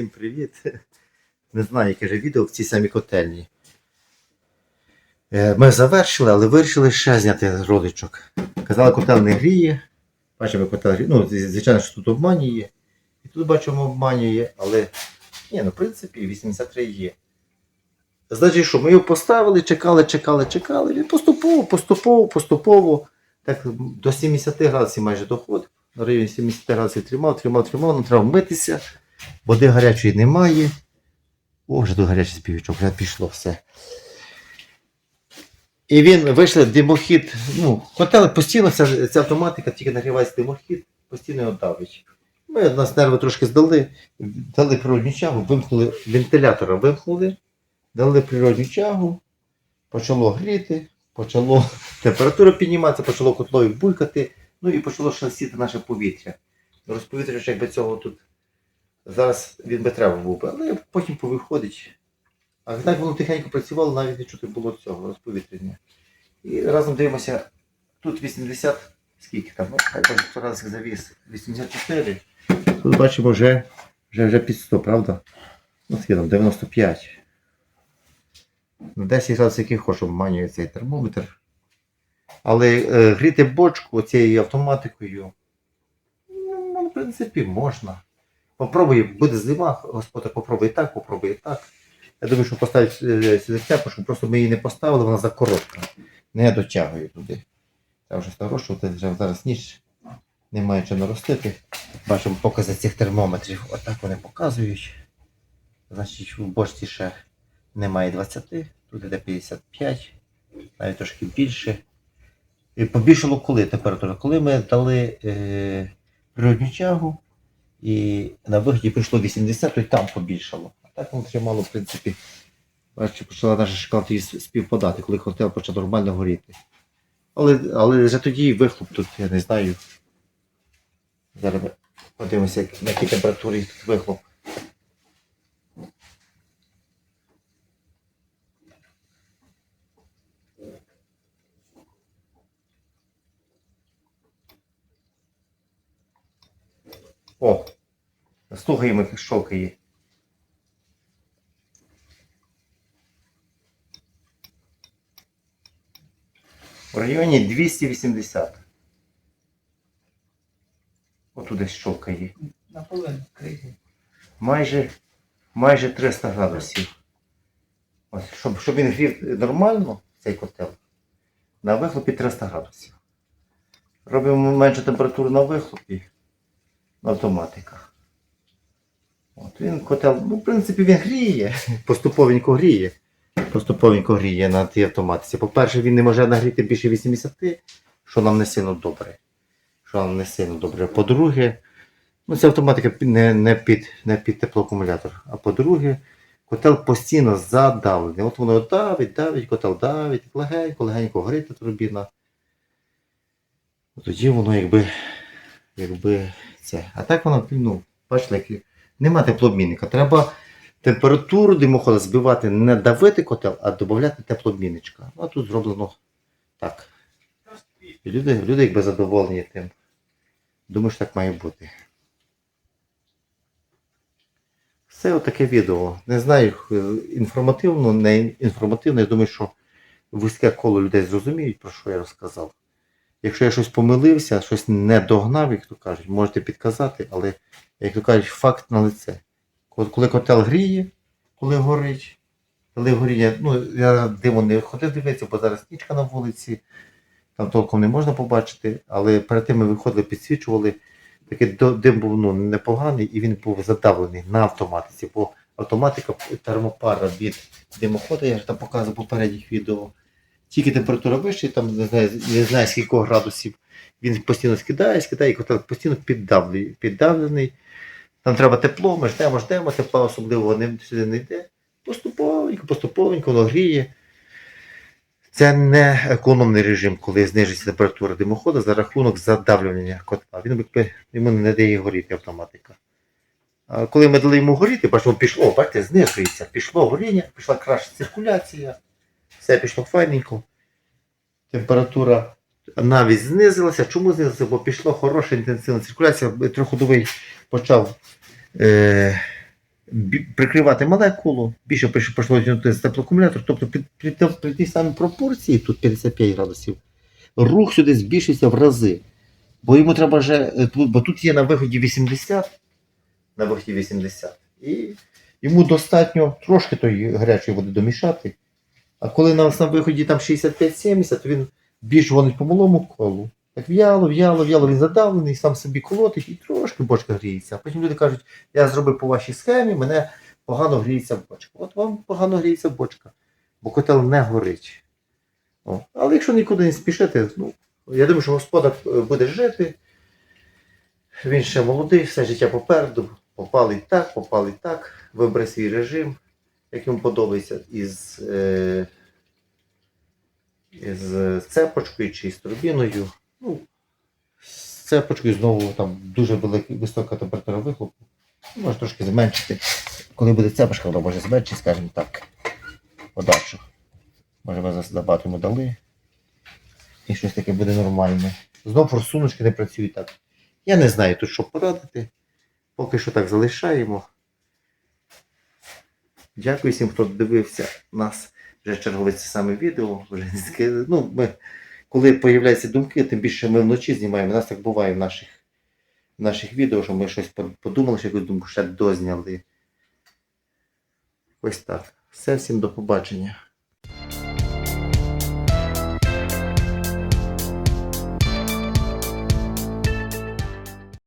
Всім привіт. Не знаю, яке же відео в цій самій котельні. Е, Ми завершили, але вирішили ще зняти родичок. Казали, котел не гріє. Бачимо, котел гріє. Ну, звичайно, що тут обманює. І тут бачимо, обманює, але ні, ну, в принципі, 83 є. Значить, що ми його поставили, чекали, чекали, чекали. Він поступово, поступово, поступово. Так до 70 градусів майже доходив. На районі 70 градусів тримав, тримав, тримав, нам треба митися. Води гарячої немає. О, вже тут гарячий співічок, вже пішло все. І він вийшли димохід. Ну, котел постійно ця, ця автоматика, тільки нагрівається димохід, постійно давить. Ми нас нерви трошки здали, дали природню чагу, вимкнули вентилятора, вимкнули, дали природню чагу, почало гріти, почало температура підніматися, почало котлові булькати, ну і почало шелестіти наше повітря. Розповітря, якби цього тут зараз він би треба був би, але потім повиходить. А так воно тихенько працювало, навіть не чути було цього розповітрення. І разом дивимося, тут 80, скільки там, ну, хай раз завіс, 84. Тут бачимо вже, вже, вже під 100, правда? Ну, скільки там, 95. На 10 градусів який хоч обманює цей термометр. Але е, гріти бочку цією автоматикою, ну, в принципі, можна. Попробуй, буде зима, господар, попробуй так, попробуй так. Я думаю, що поставити е, сюди щоб просто ми її не поставили, вона закоротка. Не дотягує туди. Треба вже нарощувати, вже зараз ніж немає чим наростити. Бачимо покази цих термометрів. Отак вони показують. Значить, в бочці ще немає 20, тут іде 55, навіть трошки більше. І побільшало коли температура? Коли ми дали е, природню чагу, і на вигляді прийшло 80, то й там побільшало. А так воно тримало, в принципі, бачите, почала наша шкала тоді співпадати, коли хотел почав нормально горіти. Але, але вже тоді вихлоп тут, я не знаю. Зараз подивимося, на якій температурі тут вихлоп. О! Слухаємо, як щелкає. В районі 280. Отут десь щелкає. Наполовину кризі. Майже, майже 300 градусів. Ось, щоб, щоб він грів нормально, цей котел, на вихлопі 300 градусів. Робимо меншу температуру на вихлопі на автоматиках. От він котел, ну, в принципі, він гріє, поступовенько гріє. Поступовенько гріє на тій автоматиці. По-перше, він не може нагріти більше 80, що нам не сильно добре. Що нам не сильно добре. По-друге, ну, ця автоматика не, не, під, не під теплоакумулятор. А по-друге, котел постійно задавлений. От воно давить, давить, котел давить, легенько, легенько горить турбіна. Тоді воно якби, якби це. А так воно, ну, бачите, як нема теплообмінника. Треба температуру димохода збивати, не давити котел, а додати теплообмінничка. Ну, а тут зроблено так. І люди, люди якби задоволені тим. Думаю, що так має бути. Все отаке відео. Не знаю, е, інформативно, не інформативно. Я думаю, що вузьке коло людей зрозуміють, про що я розказав. Якщо я щось помилився, щось не догнав, як то кажуть, можете підказати, але, як то кажуть, факт на лице. Коли котел гріє, коли горить, коли горіння, ну я диму не ходив дивитися, бо зараз нічка на вулиці, там толком не можна побачити, але перед тим ми виходили, підсвічували. Такий дим був ну, непоганий і він був задавлений на автоматиці, бо автоматика термопара від димоходу, я ж там показував попередніх відео. Тільки температура вища, там не знаю, не знаю скільки градусів, він постійно скидає, скидає, і котел постійно піддавлений. піддавлений. Там треба тепло, ми ждемо, ждемо, тепла особливо не, сюди не йде. Поступовенько, поступовенько воно гріє. Це не економний режим, коли знижується температура димоходу за рахунок задавлювання котла. Він йому не дає горіти автоматика. А коли ми дали йому горіти, бачимо, пішло, бачите, знижується, пішло горіння, пішла краща циркуляція, все пішло файненько. Температура навіть знизилася. Чому знизилася? Бо пішла хороша інтенсивна циркуляція. Триходовий почав е, прикривати мале коло, більше пішло теплоакумулятор, тобто при, при, те- при тій самій пропорції, тут 55 градусів, рух сюди збільшується в рази. Бо йому треба вже, е, бо тут є на виході 80, на виході 80. І йому достатньо трошки тої гарячої води домішати. А коли нас на виході там 65-70, то він більш вонить по малому колу. Так в'яло, в'яло, в'яло, він задавлений, сам собі колотить і трошки бочка гріється. А потім люди кажуть, я зробив по вашій схемі, мене погано гріється бочка. От вам погано гріється бочка, бо котел не горить. О. Але якщо нікуди не спішити, ну, я думаю, що господар е, буде жити. Він ще молодий, все життя попереду. Попалий так, попалий так, вибере свій режим, як йому подобається, із, е, із цепочкою чи з турбіною. Ну, з цепочкою знову там дуже велика, висока температура вихлопу. Може трошки зменшити. Коли буде цепочка, вона може зменшити, скажімо так. Подальшу. Може ми забагато йому дали. І щось таке буде нормальне. Знов форсуночки не працюють так. Я не знаю тут, що порадити. Поки що так залишаємо. Дякую всім, хто дивився нас. Вже чергове це саме відео. Вже, ну, ми, коли з'являються думки, тим більше ми вночі знімаємо. У нас так буває в наших, в наших відео, що ми щось подумали, що якусь думку ще дозняли. Ось так. Все, всім до побачення.